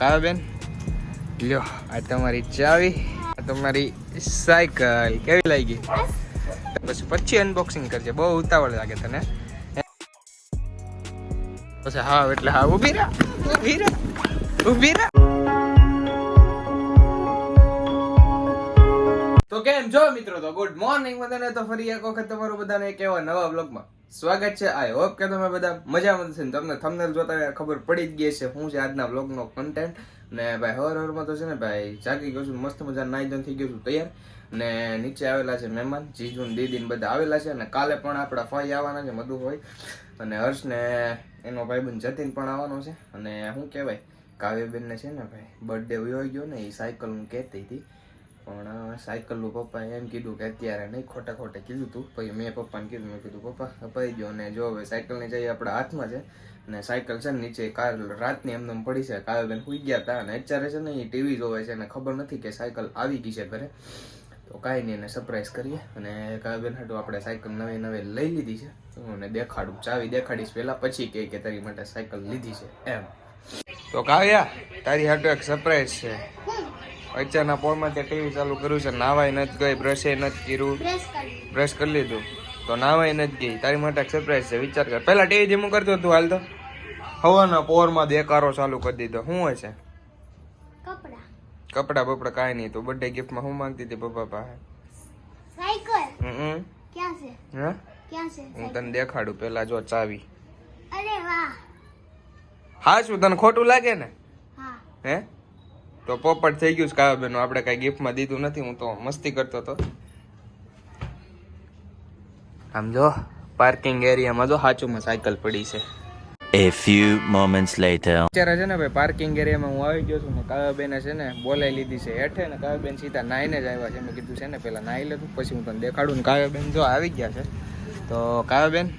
કાવ્યા બેન? લ્યો, આ તમારી ચાવી, આ તમારી સાયકલ. કેવી લાગી? પછી પછી અનબોક્સિંગ કરજે. બહુ ઉતાવળ લાગે તને પછી હા એટલે હા ઊભી રહે ઊભી રહે ઊભી રહે તો કેમ છો મિત્રો? તો ગુડ મોર્નિંગ બધાને. તો ફરી એક વખત તમારું બધાને એક એવા નવા બ્લોગમાં સ્વાગત છે. આઈ હોપ કે તમે બધા મજામાં છે તમને થંબનેલ જોતા ખબર પડી જ ગઈ છે હું છે આજના બ્લોગનો કન્ટેન્ટ ને ભાઈ હર હરમાં તો છે ને ભાઈ જાગી ગયો છું, મસ્ત મજા નાઈ થઈ ગયો છું, તૈયાર. ને નીચે આવેલા છે મહેમાન જીજુ ને દીદી બધા આવેલા છે. અને કાલે પણ આપણા ફાઈ આવવાના છે, મધુ હોય. અને હર્ષ ને એનો ભાઈબંધ જતીન પણ આવવાનો છે. અને શું કહેવાય? કાવ્યબેન ને છે ને ભાઈ બર્થડે ઉયો ગયો ને, એ સાયકલ હું કહેતી હતી. પણ સાયકલનું પપ્પા એમ કીધું કે અત્યારે નહીં, ખોટા ખોટે કીધું હતું પછી મેં પપ્પાને કીધું, મેં કીધું, પપ્પા, અપાઈ ગયો અને જો હવે સાયકલની જઈએ આપણા હાથમાં છે. અને સાયકલ છે ને નીચે કાલ રાતની એમને એમ પડી છે કાવ્યબેન સુઈ ગયા હતા અને અત્યારે છે ને એ ટીવી જોવે છે અને ખબર નથી કે સાયકલ આવી ગઈ છે ઘરે. તો કાંઈ નહીં, એને સરપ્રાઈઝ કરીએ. અને કાવ્યબેન હાટું આપણે સાયકલ નવી નવી લઈ લીધી છે. અને દેખાડું, ચાવી દેખાડીશ પહેલા પછી કહે કે તારી માટે સાયકલ લીધી છે, એમ. તો કાવ્યા, તારી હાટું એક સરપ્રાઈઝ છે. અત્યારના પોરમાં તે ટીવી ચાલુ કર્યું છે. નાવાય નથી ગઈ બ્રશે નથી કર્યું. બ્રશ કરી લીધું. તો નાવાય નથી ગઈ. તારી માટે સરપ્રાઈઝ છે વિચાર કર. પહેલા ટીવી ધીમું કરતો તું હાલ તો. હવાના પોરમાં દેકારો ચાલુ કરી દીધો. શું હોય છે? કપડા. કપડા બપડા કાંઈ નહીં. તો બર્થડે ગિફ્ટમાં હું માંગતી હતી પપ્પા પાસે? સાયકલ હમ ક્યાં છે? હા? ક્યાં છે? હું તને દેખાડું. પેલા જો ચાવી. અરે વાહ. હા શું તને ખોટું લાગે ને? હા. હે? તો પોપટ થઈ ગયું છે કાવ્યા બેનો આપણે કાંઈ ગિફ્ટમાં દીધું નથી હું તો મસ્તી કરતો હતો. આમ જો પાર્કિંગ એરિયામાં જો સાચુંમાં સાયકલ પડી છે. A few moments later. અત્યારે છે ને ભાઈ પાર્કિંગ એરિયામાં હું આવી ગયો છું ને કાવ્યાબેને છે ને બોલાવી લીધી છે હેઠે ને કાવ્યાબેન સીધા નાઈને જ આવ્યા છે. મેં કીધું છે ને પેલા નાઈ લેતું પછી હું તને દેખાડું ને કાવ્યાબેન જો આવી ગયા છે. તો કાવ્યાબેન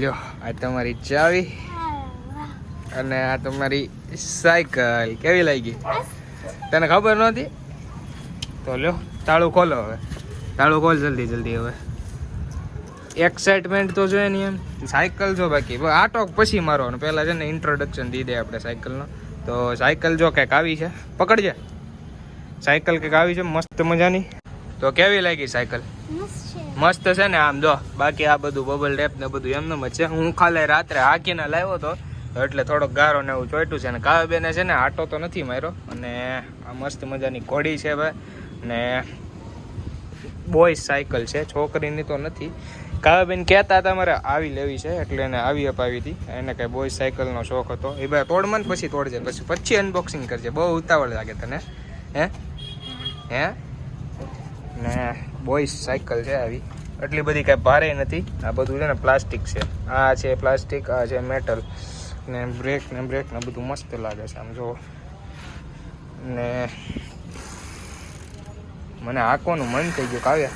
લ્યો આ તમારી ચાવી. અને આ તમારી સાયકલ. કેવી લાગી? તને ખબર નહોતી? તો લ્યો તાળું ખોલો હવે. તાળું ખોલ જલ્દી જલ્દી હવે. એક્સાઇટમેન્ટ તો જોઈએ ને એમ. સાયકલ જો બાકી. આ ટોક પછી મારવાનું. પહેલાં છે ને ઇન્ટ્રોડક્શન દઈ દે આપણે સાયકલનો. તો સાયકલ જો કંઈક આવી છે. પકડજે. સાયકલ કંઈક આવી છે. મસ્ત મજાની. તો કેવી લાગી સાયકલ? મસ્ત છે. ને આમ જો. બાકી આ બધું બબલ ટેપ ને બધું એમનેમ જ છે. હું ખાલી રાત્રે હાકીને લાવ્યો હતો એટલે થોડોક ગારો ને એવું ચોટ્યું છે. અને કાવ્યબેને છે ને આટો તો નથી માર્યો. અને આ મસ્ત મજાની ઘોડી છે ભાઈ. ને બોય સાયકલ છે. છોકરીની તો નથી. કાવ્યબેન કહેતા હતા મારે આવી લેવી છે. એટલે એને આવી અપાવી હતી. એને કંઈ બોય સાયકલનો શોખ હતો. એ ભાઈ તોડમાં પછી તોડજે. પછી પછી અનબોક્સિંગ કરજે. બહુ ઉતાવળ લાગે તને. હે? હે? ને બોય સાયકલ છે આવી. એટલી બધી કાંઈ ભારે નથી. આ બધું છે ને પ્લાસ્ટિક છે. આ છે પ્લાસ્ટિક આ છે મેટલ ને બ્રેક ને બ્રેક ને બધું મસ્ત લાગે છે આમ જો. ને મને આંકોનું મન થઈ ગયું કાવ્યા.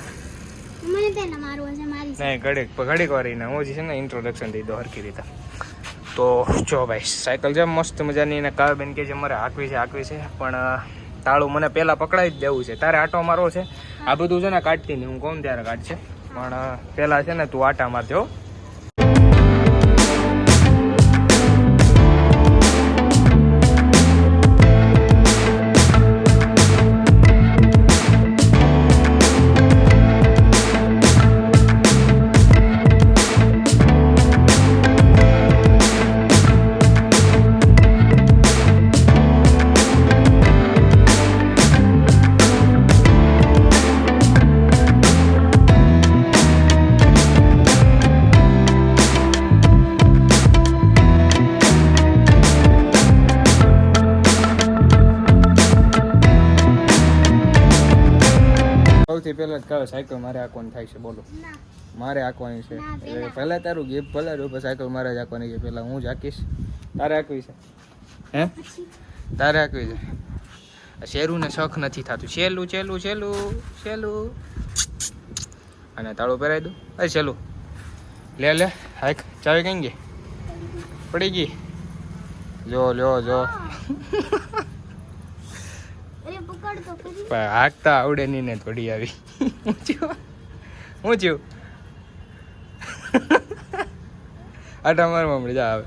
નહીં ઘડીક ઘડીક વાર હું જે છે ને ઇન્ટ્રોડક્શન દઈ દો હરકી રીતે. તો જો ભાઈ સાયકલ છે મસ્ત મજાની ને કાવ્યબેન કે છે મારે હાંકવી છે હાંકવી છે. પણ તાળું મને પહેલાં પકડાઈ જ દેવું છે. તારે આટો મારવો છે. આ બધું છે ને કાઢતી નહીં હું કોણ ત્યારે કાઢશે. પણ પહેલાં છે ને તું આટા મારજો કહે સાયકલ મારે આંકવાની થાય છે બોલો. મારે આંકવાની છે. એટલે પહેલાં તારું ગિફ્ટ ભલે રૂપે સાયકલ મારે જ આંકવાની છે. પહેલાં હું જ આંકીશ. તારે આંકવી છે? હે? તારે આંકવી છે? શેરુને શખ નથી થતું. છેલ્લું છેલ્લું છેલ્લું છેલ્લું અને તાળું પહેરાવી દઉં અરે છેલ્લું લે લે હાક ચાવી કઈ ગઈ? પડી ગઈ? જો લ્યો જો. હાંકતા આવડે નહીં ને થોડી આવી. હું થયું હું થયું આટા માર મમડી જા આવે.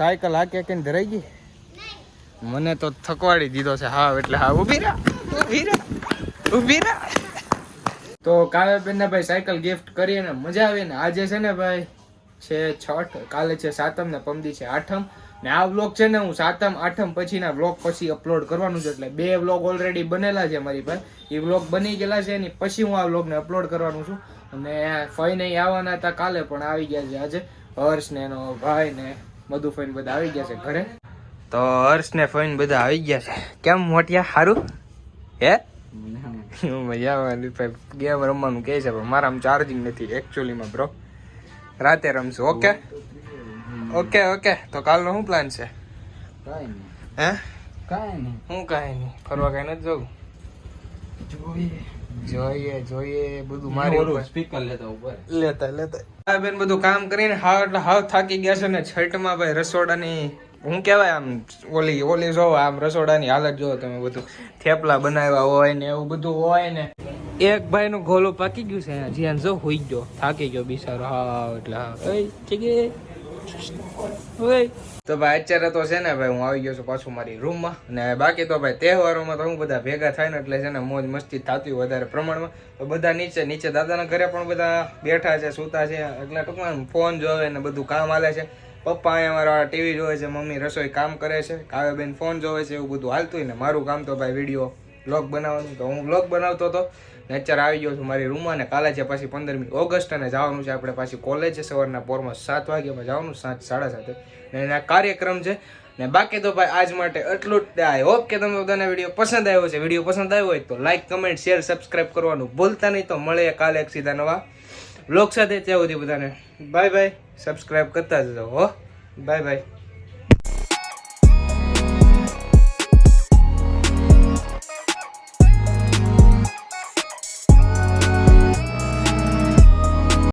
સાયકલ આ કે ને ધરાઈ ગઈ? મને તો થકવાડી દીધો છે. હા એટલે હા ઊભી રહે ઊભી રહે ઊભી રા. તો કાવ્યાબેનને ભાઈ સાયકલ ગિફ્ટ કરીએ ને મજા આવી ને. આજે છે ને ભાઈ, છે છઠ, કાલે છે સાતમ ને પમદી છે આઠમ. ને આ વ્લોગ છે ને હું સાતમ, આઠમ પછીના વ્લોગ પછી અપલોડ કરવાનું છે. એટલે બે વ્લોગ ઓલરેડી બનેલા છે મારી પાસે. એ વ્લોગ બની ગયેલા છે એની પછી હું આ વ્લોગને અપલોડ કરવાનું છું. અને ફઈ નહીં આવવાના હતા કાલે, પણ આવી ગયા છે આજે. હર્ષ ને એનો ભાઈ ને મધુ ફઈને બધા આવી ગયા છે ઘરે. તો હર્ષ ને ફઈન બધા આવી ગયા છે. કેમ મોટિયા? સારું હું? મજામાં ભાઈ ગેમ રમવાનું કહે છે પણ મારામાં ચાર્જિંગ નથી એકચ્યુઅલીમાં બ્રો રાતે રમશું ઓકે ઓકે ઓકે તો કાલનો શું પ્લાન છે? હે? કાંઈ નહીં. હું કાંઈ નહીં. ફરવા કાંઈ નથી જવું? જોઈએ. જોઈએ બધું મારી ઉપર. સ્પીકર લેતા ઉપર. લેતા લેતા. આ બેન બધું કામ કરીને હાવ એટલે હાવ થાકી ગયા છે ને છઠમાં ભાઈ રસોડાની હું કહેવાય આમ, ઓલી ઓલી જો આમ રસોડાની હાલત જોવો તમે બધું. થેપલા બનાવ્યા હોય ને એવું બધું હોય ને. એક ભાઈ નું ગોલું પાકી ગયું છે જ્યાં જો હોઈ ગયો, થાકી ગયો બિચારો. હા એટલે હા ઠીક તો ભાઈ, અત્યારે તો છે ને ભાઈ, હું આવી ગયો છું પાછું મારી રૂમમાં ને બાકી તો ભાઈ, તહેવારોમાં તો હું બધા ભેગા થાય ને એટલે છે ને મોજ મસ્તી થતી વધારે પ્રમાણમાં. તો બધા નીચે નીચે દાદાના ઘરે પણ બધા બેઠા છે, સૂતા છે. એટલે ટૂંકમાં ફોન જોવે ને બધું કામ હાલે છે. પપ્પા અહીંયા મારા ટીવી જોવે છે, મમ્મી રસોઈ કામ કરે છે, કાવ્યબેન ફોન જોવે છે, એવું બધું હાલતું ને મારું કામ તો ભાઈ વીડિયો બ્લોગ બનાવવાનું તો હું બ્લોગ બનાવતો હતો ને અત્યારે આવી ગયો છું મારી રૂમમાં ને કાલે છે પાછી પંદરમી ઓગસ્ટ અને જવાનું છે આપણે પાછી કોલેજ છે સવારના પોરમાં સાત વાગ્યામાં જવાનું, સાત, સાડા સાતે. ને એના કાર્યક્રમ છે. ને બાકી તો ભાઈ આજ માટે એટલું જ. આઈ હોપ કે તમને બધાને વીડિયો પસંદ આવ્યો છે. વીડિયો પસંદ આવ્યો હોય તો લાઈક કમેન્ટ શેર સબસ્ક્રાઇબ કરવાનું ભૂલતા નહીં. તો મળે કાલે એક સીધા નવા બ્લોગ સાથે ત્યાં સુધી બધાને. બાય બાય સબસ્ક્રાઈબ કરતા જજો હો. Bye bye